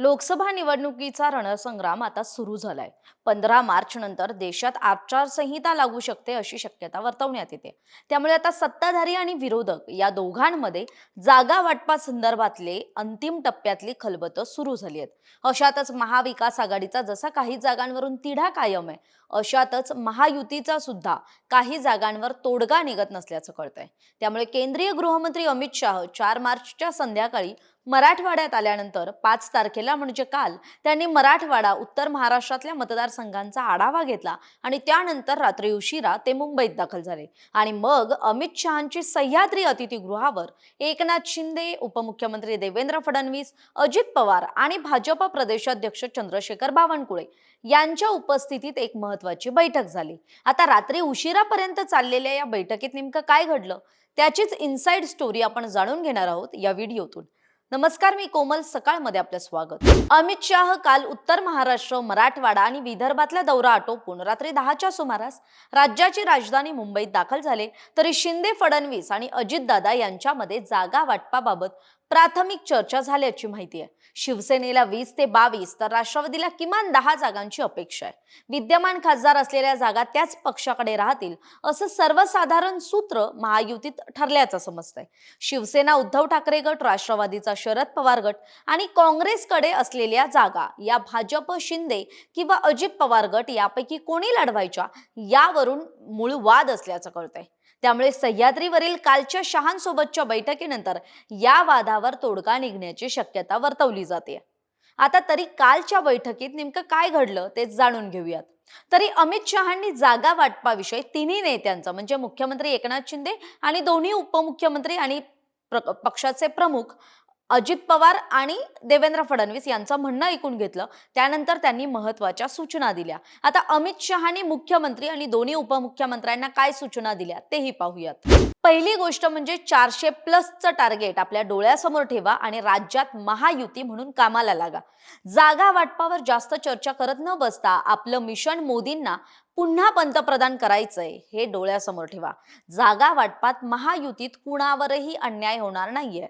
लोकसभा निवडणुकीचा रणसंग्राम आता सुरू झालाय. पंधरा मार्च नंतर देशात आचारसंहिता लागू शकते अशी शक्यता वर्तवण्यात येते. त्यामुळे आता सत्ताधारी आणि विरोधक या दोघांमध्ये जागा वाटपासंदर्भातले अंतिम टप्प्यातली खलबतं सुरू झाली आहेत. अशातच महाविकास आघाडीचा जसा काही जागांवरून तिढा कायम आहे अशातच महायुतीचा सुद्धा काही जागांवर तोडगा निघत नसल्याचं कळतंय. त्यामुळे केंद्रीय गृहमंत्री अमित शाह चार मार्चच्या संध्याकाळी मराठवाड्यात आल्यानंतर पाच तारखेला म्हणजे काल त्यांनी मराठवाडा उत्तर महाराष्ट्रातल्या मतदारसंघांचा आढावा घेतला आणि त्यानंतर रात्री उशिरा ते मुंबईत दाखल झाले. आणि मग अमित शहांची सह्याद्री अतिथीगृहावर एकनाथ शिंदे उपमुख्यमंत्री देवेंद्र फडणवीस अजित पवार आणि भाजप प्रदेशाध्यक्ष चंद्रशेखर बावनकुळे यांच्या उपस्थितीत एक महत्त्व महत्वाची बैठक झाली. आता रात्री उशिरापर्यंत चाललेल्या या बैठकीत नेमकं काय घडलं? त्याचीच इनसाइड स्टोरी आपण जाणून घेणार आहोत या व्हिडिओतून. नमस्कार मी कोमल. सकाळमध्ये आपलं स्वागत. अमित शाह काल उत्तर महाराष्ट्र मराठवाडा आणि विदर्भातला दौरा आटोपून रात्री दहाच्या सुमारास राज्याची राजधानी मुंबईत दाखल झाले. तरी शिंदे फडणवीस आणि अजितदादा यांच्यामध्ये जागा वाटपाबाबत प्राथमिक चर्चा झाल्याची माहिती आहे. शिवसेनेला वीस ते बावीस तर राष्ट्रवादीला किमान दहा जागांची अपेक्षा आहे. विद्यमान खासदार असलेल्या जागा त्याच पक्षाकडे राहतील असं सर्वसाधारण सूत्र महायुतीत ठरल्याचं समजतंय. शिवसेना उद्धव ठाकरे गट राष्ट्रवादीचा शरद पवार गट आणि काँग्रेसकडे असलेल्या जागा या भाजप शिंदे किंवा अजित पवार गट यापैकी कोणी लढवायच्या यावरून मूळ वाद असल्याचं कळतंय. त्यामुळे सह्याद्रीवरील कालच्या शहांसोबतच्या बैठकीनंतर या वादावर तोडगा निघण्याची शक्यता वर्तवली जाते. आता तरी कालच्या बैठकीत नेमकं काय घडलं ते जाणून घेऊयात. तरी अमित शहांनी जागा वाटपाविषयी तिन्ही नेत्यांचं म्हणजे मुख्यमंत्री एकनाथ शिंदे आणि दोन्ही उपमुख्यमंत्री आणि पक्षाचे प्रमुख अजित पवार आणि देवेंद्र फडणवीस यांचं म्हणणं ऐकून घेतलं. त्यानंतर त्यांनी महत्त्वाच्या सूचना दिल्या. आता अमित शहानी मुख्यमंत्री आणि दोन्ही उपमुख्यमंत्र्यांना काय सूचना दिल्या तेही पाहूयात. पहिली गोष्ट म्हणजे चारशे प्लसचं टार्गेट आपल्या डोळ्यासमोर ठेवा आणि राज्यात महायुती म्हणून कामाला लागा. जागा वाटपावर जास्त चर्चा करत न बसता आपलं मिशन मोदींना पुन्हा पंतप्रधान करायचंय हे डोळ्यासमोर ठेवा. जागा वाटपात महायुतीत कुणावरही अन्याय होणार नाहीये.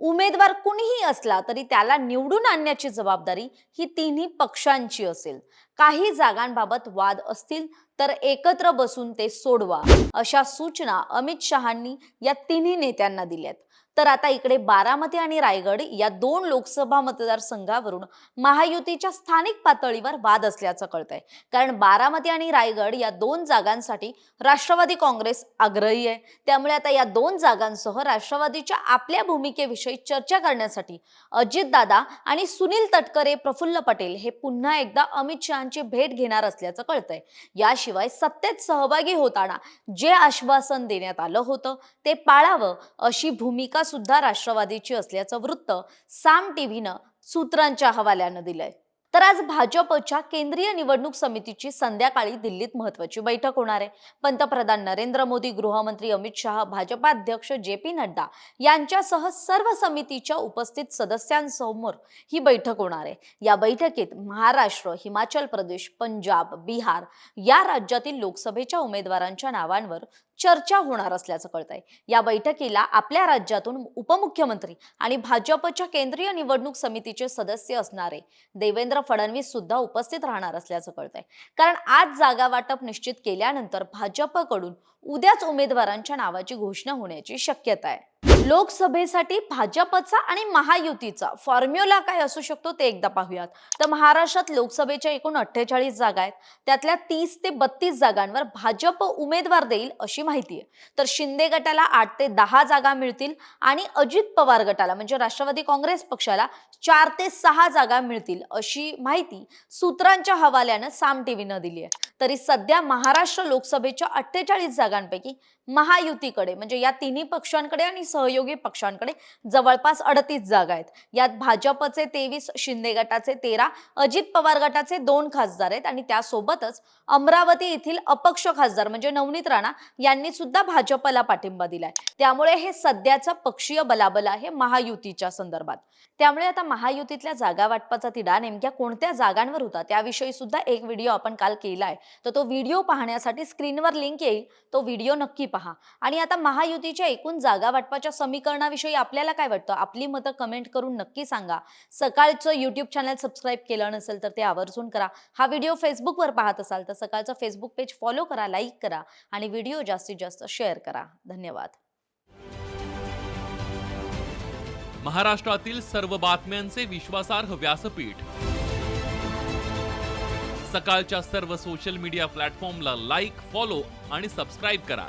उमेदवार कुणीही असला तरी त्याला निवडून आणण्याची जबाबदारी ही तिन्ही पक्षांची असेल. काही जागांबाबत वाद असतील तर एकत्र बसून ते सोडवा अशा सूचना अमित शहांनी या तिन्ही नेत्यांना दिल्यात. तर आता इकडे बारामती आणि रायगड या दोन लोकसभा मतदारसंघावरून महायुतीच्या स्थानिक पातळीवर वाद असल्याचं कळतंय. कारण बारामती आणि रायगड या दोन जागांसाठी राष्ट्रवादी काँग्रेस आग्रही आहे. त्यामुळे आता या दोन जागांसह राष्ट्रवादीच्या आपल्या भूमिकेविषयी चर्चा करण्यासाठी अजितदादा आणि सुनील तटकरे प्रफुल्ल पटेल हे पुन्हा एकदा अमित शहांची भेट घेणार असल्याचं कळतंय. याशिवाय सत्तेत सहभागी होताना जे आश्वासन देण्यात आलं होतं ते पाळावं अशी भूमिका भूमिका सुद्धा राष्ट्रवादीची असल्याचं वृत्त साम टीव्हीनं सूत्रांच्या हवाल्यानं दिलंय. तर आज भाजपच्या केंद्रीय निवडणूक समितीची संध्याकाळी दिल्लीत महत्वाची बैठक होणार आहे. पंतप्रधान नरेंद्र मोदी गृहमंत्री अमित शहा भाजपा अध्यक्ष जे पी नड्डा यांच्यासह सर्व समितीच्या उपस्थित सदस्यांसमोर ही बैठक होणार आहे. या बैठकीत महाराष्ट्र हिमाचल प्रदेश पंजाब बिहार या राज्यातील लोकसभेच्या उमेदवारांच्या नावांवर चर्चा होणार असल्याचं कळतंय. या बैठकीला आपल्या राज्यातून उपमुख्यमंत्री आणि भाजपच्या केंद्रीय निवडणूक समितीचे सदस्य असणारे देवेंद्र फडणवीस सुद्धा उपस्थित राहणार असल्याचं कळतंय. कारण आज जागा वाटप निश्चित केल्यानंतर भाजपकडून उद्याच उमेदवारांच्या नावाची घोषणा होण्याची शक्यता आहे. लोकसभेसाठी भाजपचा आणि महायुतीचा फॉर्म्युला काय असू शकतो ते एकदा पाहूयात. तर महाराष्ट्रात लोकसभेच्या एकूण अठ्ठेचाळीस जागा आहेत. त्यातल्या तीस ते बत्तीस जागांवर भाजप उमेदवार देईल अशी माहिती आहे. तर शिंदे गटाला आठ ते दहा जागा मिळतील आणि अजित पवार गटाला म्हणजे राष्ट्रवादी काँग्रेस पक्षाला चार ते सहा जागा मिळतील अशी माहिती सूत्रांच्या हवाल्यानं साम टीव्हीनं दिली आहे. तरी सध्या महाराष्ट्र लोकसभेच्या अठ्ठेचाळीस जागांपैकी महायुतीकडे म्हणजे या तिन्ही पक्षांकडे आणि सहयोगी पक्षांकडे जवळपास अडतीस जागा आहेत. यात भाजपचे तेवीस शिंदे गटाचे तेरा अजित पवार गटाचे दोन खासदार आहेत आणि त्यासोबतच अमरावती येथील अपक्ष खासदार म्हणजे नवनीत राणा यांनी सुद्धा भाजपला पाठिंबा दिलाय. त्यामुळे हे सध्याचं पक्षीय बलाबल आहे महायुतीच्या संदर्भात. त्यामुळे आता महायुतीतल्या जागा वाटपाचा तिढा नेमक्या कोणत्या जागांवर होता त्याविषयी सुद्धा एक व्हिडिओ आपण काल केला आहे तर तो व्हिडिओ पाहण्यासाठी स्क्रीनवर लिंक येईल तो व्हिडिओ नक्की पहा. आणि आता महायुतीच्या एकूण जागा वाटपाच्या समीकरणाविषयी आपल्याला काय वाटतं? आपली मतं कमेंट करून नक्की सांगा. सकाळचं युट्यूब चॅनल सबस्क्राईब केलं नसेल तर ते आवर्जून करा. हा व्हिडिओ फेसबुकवर पाहत असाल तर सकाळचं फेसबुक पेज फॉलो करा लाईक करा आणि व्हिडिओ जास्तीत जास्त शेअर करा. धन्यवाद. महाराष्ट्रातील सर्व बातम्यांचे विश्वासार्ह व्यासपीठ. सकाळच्या सर्व सोशल मीडिया प्लॅटफॉर्मला लाईक फॉलो आणि सबस्क्राईब करा.